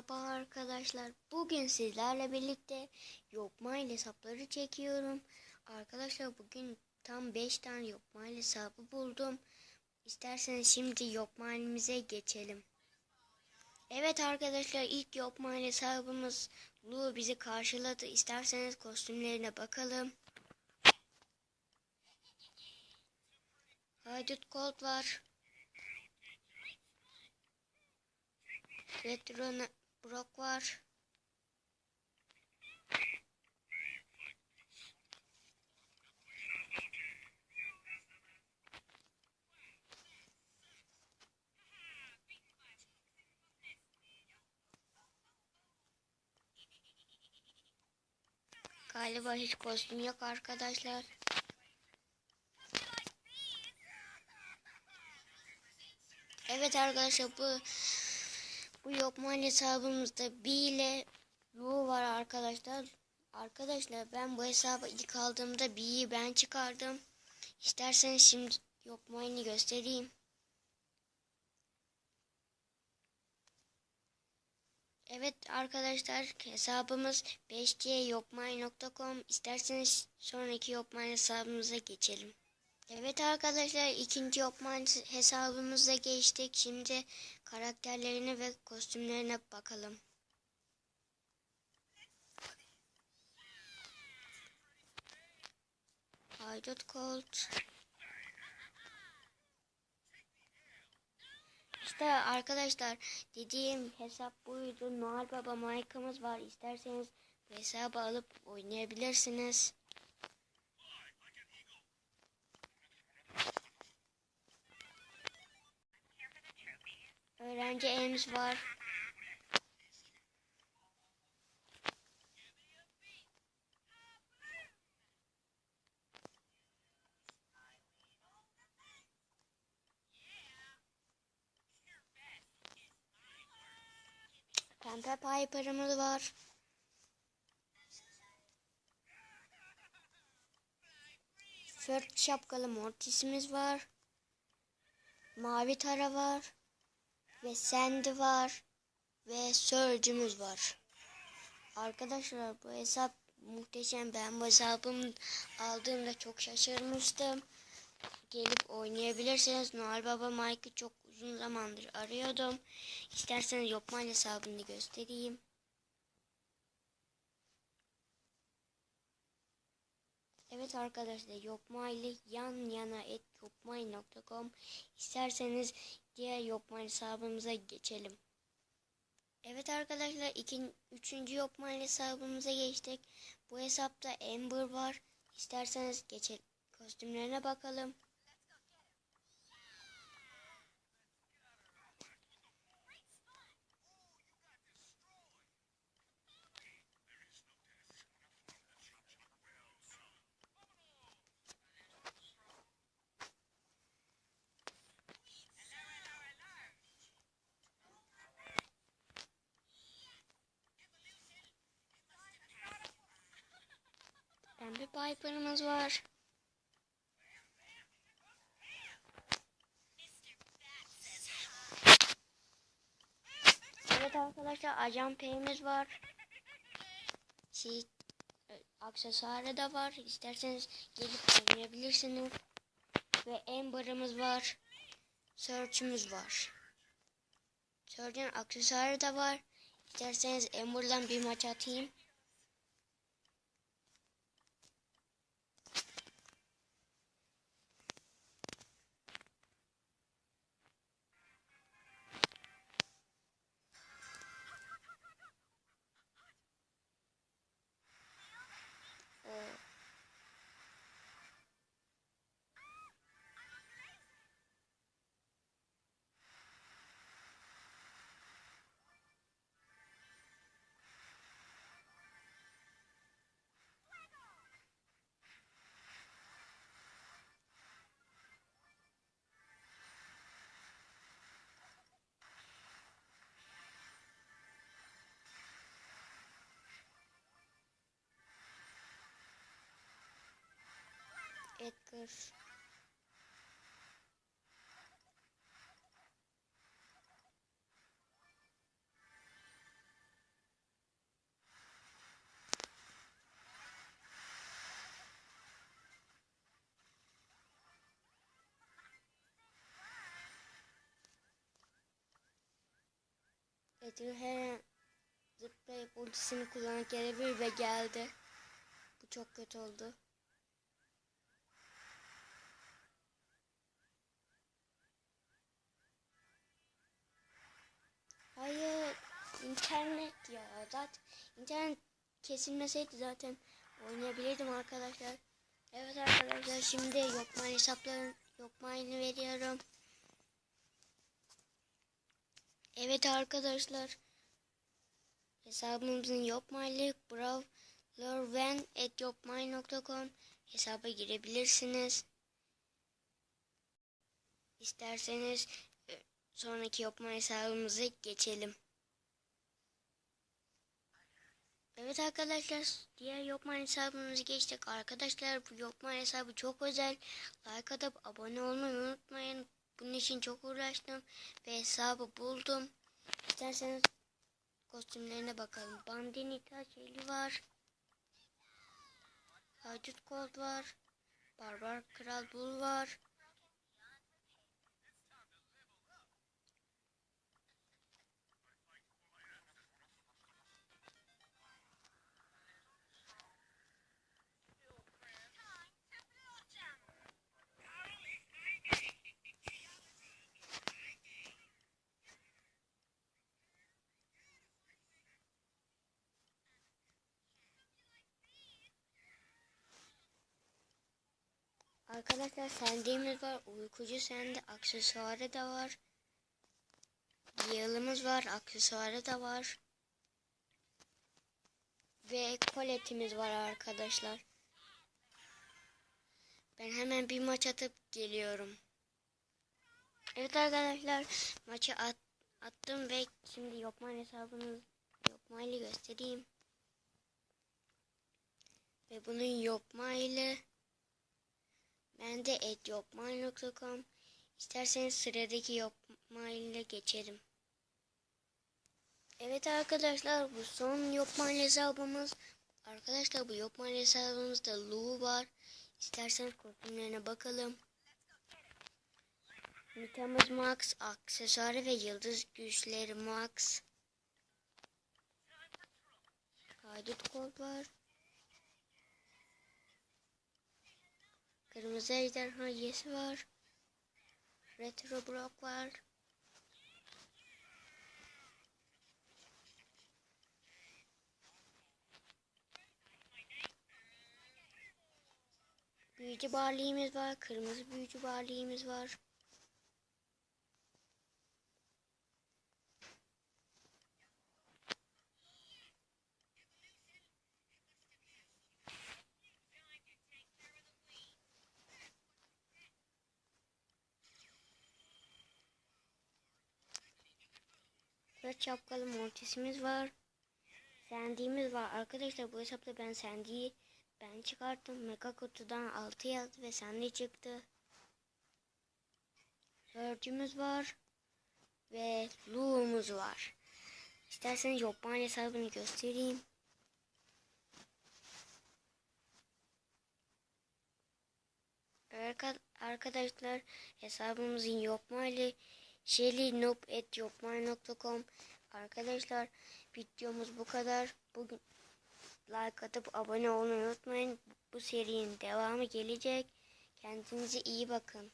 Merhaba arkadaşlar. Bugün sizlerle birlikte Yokmail hesapları çekiyorum. Arkadaşlar bugün tam 5 tane Yokmail hesabı buldum. İsterseniz şimdi Yokmail'imize geçelim. Evet arkadaşlar ilk Yokmail hesabımız Lu bizi karşıladı. İsterseniz kostümlerine bakalım. Haydut Colt var. Retro Brock var. Galiba hiç kostüm yok arkadaşlar. Evet arkadaşlar bu bu Yokman hesabımızda B ile Lu var arkadaşlar. Arkadaşlar ben bu hesabı ilk aldığımda B'yi ben çıkardım. İsterseniz şimdi Yokman'ı göstereyim. Evet arkadaşlar hesabımız 5cyokmay.com İsterseniz sonraki Yokmay hesabımıza geçelim. Evet arkadaşlar ikinci Yokman hesabımıza geçtik. Şimdi karakterlerine ve kostümlerine bakalım. Haydut Colt. İşte arkadaşlar dediğim hesap buydu. Noel Baba Mike'ımız var. İsterseniz bu hesabı alıp oynayabilirsiniz. Öğrenci Ems var. Pembe Piper'ımız var. Fört şapkalı Mortis'imiz var. Mavi Tara var. Ve Sandy var. Ve Surge'ümüz var. Arkadaşlar bu hesap muhteşem. Ben bu hesabımı aldığımda çok şaşırmıştım. Gelip oynayabilirsiniz. Noel Baba Mike'ı çok uzun zamandır arıyordum. İsterseniz Yopman hesabını göstereyim. Evet arkadaşlar Yopma ile yan yana et yopmay.com İsterseniz diğer Yopma hesabımıza geçelim. Evet arkadaşlar ikinci, üçüncü Yopma hesabımıza geçtik. Bu hesapta Ember var. İsterseniz geçelim. Kostümlerine bakalım. Pembe Piper'ımız var. Evet arkadaşlar Ajan P'miz var. Şey, e, aksesuarı da var. İsterseniz gelip oynayabilirsiniz. Ve Amber'ımız var. Search'ümüz var. Search'ın aksesuarı da var. İsterseniz Amber'dan bir maç atayım. Edgar. Edgar her an zıplayıp ultisini kullanan gelebilir ve geldi. Bu çok kötü oldu. İnternet ya. Zaten internet kesilmeseydi zaten oynayabilirdim arkadaşlar. Evet arkadaşlar şimdi yokma hesapların yokmayını veriyorum. Evet arkadaşlar. Hesabımızın yokmaylı brawlerven.yokmay.com hesaba girebilirsiniz. İsterseniz e, sonraki yokma hesabımıza geçelim. Evet arkadaşlar diğer Yokman hesabımızı geçtik. Arkadaşlar bu Yokman hesabı çok özel. Like atıp abone olmayı unutmayın. Bunun için çok uğraştım ve hesabı buldum. İsterseniz kostümlerine bakalım. Bandinita şeyli var. Hacut Gold var. Barbar Kral Bull var. Arkadaşlar sendiğimiz var. Uykucu sende aksesuarı da var. Yığılımız var. Aksesuarı da var. Ve koletimiz var arkadaşlar. Ben hemen bir maç atıp geliyorum. Evet arkadaşlar maçı at, attım ve şimdi Yokman hesabını Yokmayla göstereyim. Ve bunun Yokmayla ben de etyopmail.com İsterseniz sıradaki yopmail geçelim. Evet arkadaşlar bu son yopmail hesabımız. Arkadaşlar bu yopmail hesabımızda Lu var. İsterseniz kostümlerine bakalım. Mitamız Max, aksesuarı ve yıldız güçleri Max. Haydut kod var. Kırmızı ejderha yesi var. Retro block var. Büyücü barlığımız var. Kırmızı büyücü barlığımız var. Ve çapkalı mortisimiz var. Sandy'miz var. Arkadaşlar bu hesapta ben Sandy'yi ben çıkarttım. Mega kutudan 6 yazdı ve Sandy çıktı. Surge'ümüz var. Ve Lu'umuz var. İsterseniz Yopman hesabını göstereyim. Arkadaşlar hesabımızın Yopman'ı shelly.noob.yopman.com Arkadaşlar videomuz bu kadar. Bugün like atıp abone olmayı unutmayın. Bu serinin devamı gelecek. Kendinize iyi bakın.